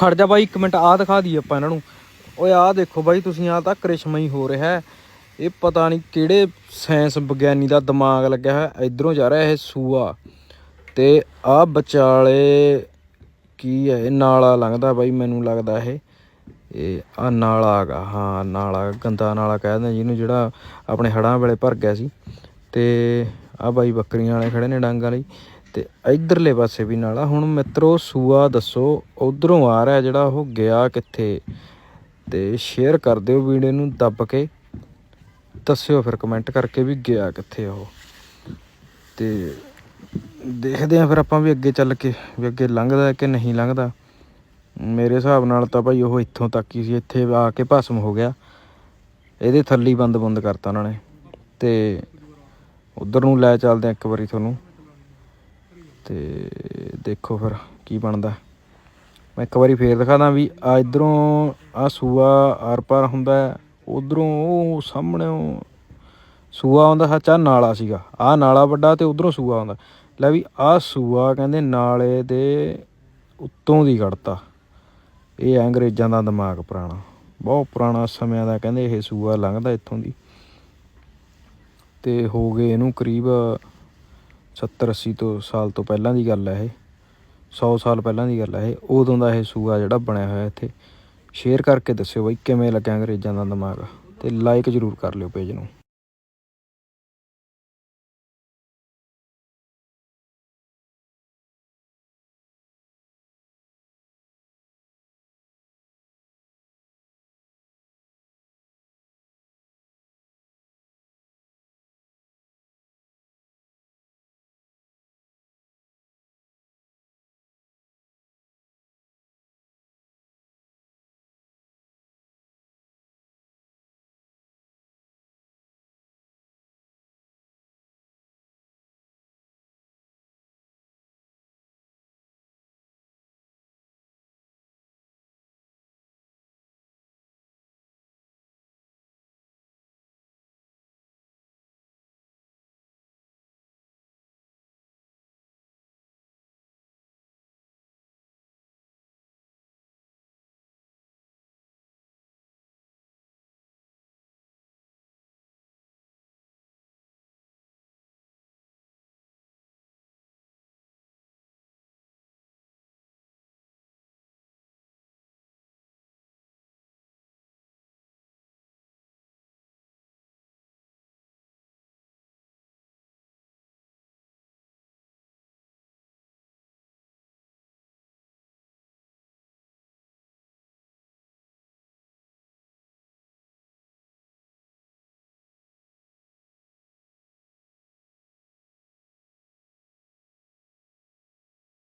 ਖੜ ਜਾ ਬਾਈ, ਇੱਕ ਮਿੰਟ ਆਹ ਦਿਖਾ ਦਈਏ ਆਪਾਂ ਇਹਨਾਂ ਨੂੰ। ਓਏ, ਆਹ ਦੇਖੋ ਬਾਈ, ਤੁਸੀਂ ਆਹ ਤਾਂ ਕ੍ਰਿਸ਼ਮਾ ਹੀ ਹੋ ਰਿਹਾ ਹੈ। ਇਹ ਪਤਾ ਨਹੀਂ ਕਿਹੜੇ ਸਾਇੰਸ ਵਿਗਿਆਨੀ ਦਾ ਦਿਮਾਗ ਲੱਗਿਆ ਹੋਇਆ ਇਧਰੋਂ ਜਾ ਰਿਹਾ ਇਹ ਸੂਆ। ਤੇ ਆਹ ਵਿਚਾਲੇ ਕੀ ਹੈ? ਇਹ ਨਾਲਾ ਲੰਘਦਾ ਬਾਈ, ਮੈਨੂੰ ਲੱਗਦਾ ਇਹ। ਇਹ ਆ ਨਾਲਾ ਹੈਗਾ, ਹਾਂ, ਨਾਲਾ, ਗੰਦਾ ਨਾਲਾ ਕਹਿੰਦੇ ਜਿਹਨੂੰ ਜਿਹੜਾ ਆਪਣੇ ਹੜਾਂ ਵੇਲੇ ਭਰ ਗਿਆ ਸੀ। ਤੇ ਆ ਬਾਈ, ਬੱਕਰੀਆਂ ਵਾਲੇ ਖੜੇ ਨੇ ਡਾਂਗਾਂ ਲਈ ਤੇ ਇਧਰਲੇ ਪਾਸੇ ਵੀ ਨਾਲਾ। ਹੁਣ ਮਿੱਤਰੋ, ਸੂਆ ਦੱਸੋ, ਉਧਰੋਂ ਆ ਰਿਹਾ ਜਿਹੜਾ ਉਹ ਗਿਆ ਕਿੱਥੇ? ਤੇ ਸ਼ੇਅਰ ਕਰ ਦਿਓ ਵੀਡੀਓ ਨੂੰ ਦੱਬ ਕੇ। ਦੱਸਿਓ ਫਿਰ ਕਮੈਂਟ ਕਰਕੇ ਵੀ ਗਿਆ ਕਿੱਥੇ ਉਹ। ਤੇ ਦੇਖਦੇ ਆਂ ਫਿਰ ਆਪਾਂ ਵੀ ਅੱਗੇ ਚੱਲ ਕੇ, ਵੀ ਅੱਗੇ ਲੰਘਦਾ ਕਿ ਨਹੀਂ ਲੰਘਦਾ। ਮੇਰੇ ਹਿਸਾਬ ਨਾਲ ਤਾਂ ਭਾਈ ਉਹ ਇੱਥੋਂ ਤੱਕ ਹੀ ਸੀ, ਇੱਥੇ ਆ ਕੇ ਭਸਮ ਹੋ ਗਿਆ। ਇਹਦੇ ਥੱਲੀ ਬੰਦ ਬੰਦ ਕਰਤਾ ਉਹਨਾਂ ਨੇ। ਤੇ ਉਧਰ ਨੂੰ ਲੈ ਚੱਲਦੇ ਆ ਇੱਕ ਵਾਰੀ ਤੁਹਾਨੂੰ। ਤੇ ਦੇਖੋ ਫਿਰ ਕੀ ਬਣਦਾ। ਮੈਂ ਇੱਕ ਵਾਰੀ ਫੇਰ ਦਿਖਾਦਾ ਵੀ ਆ ਇਧਰੋਂ ਆ ਸੂਆ ਆਰ ਪਾਰ ਹੁੰਦਾ, ਉਧਰੋਂ ਉਹ ਸਾਹਮਣੇ ਸੂਆ ਆਉਂਦਾ, ਸੱਚਾ ਨਾਲਾ ਸੀਗਾ। ਆ ਨਾਲਾ ਵੱਡਾ ਤੇ ਉਧਰੋਂ ਸੂਆ ਆਉਂਦਾ। ਲੈ ਵੀ ਆ ਸੂਆ ਕਹਿੰਦੇ ਨਾਲੇ ਦੇ ਉੱਤੋਂ ਦੀ ਕੱਢਤਾ। ਇਹ ਅੰਗਰੇਜ਼ਾਂ ਦਾ ਦਿਮਾਗ ਪੁਰਾਣਾ। ਬਹੁਤ ਪੁਰਾਣਾ ਸਮਿਆਂ ਦਾ ਕਹਿੰਦੇ ਇਹ ਸੂਆ ਲੰਘਦਾ ਇੱਥੋਂ ਦੀ। ਤੇ ਹੋ ਗਏ ਇਹਨੂੰ ਕਰੀਬ 70 80 ਤੋਂ ਸਾਲ ਤੋਂ ਪਹਿਲਾਂ ਦੀ ਗੱਲ ਹੈ ਇਹ। 100 ਸਾਲ ਪਹਿਲਾਂ ਦੀ ਗੱਲ ਹੈ ਇਹ। ਉਦੋਂ ਦਾ ਇਹ ਸੂਆ ਜਿਹੜਾ ਬਣਿਆ ਹੋਇਆ ਇੱਥੇ। ਸ਼ੇਅਰ ਕਰਕੇ ਦੱਸਿਓ ਬਾਈ ਕਿਵੇਂ ਲੱਗਿਆ ਅੰਗਰੇਜ਼ਾਂ ਦਾ ਦਿਮਾਗ। ਤੇ ਲਾਈਕ ਜ਼ਰੂਰ ਕਰ ਲਿਓ ਪੇਜ ਨੂੰ।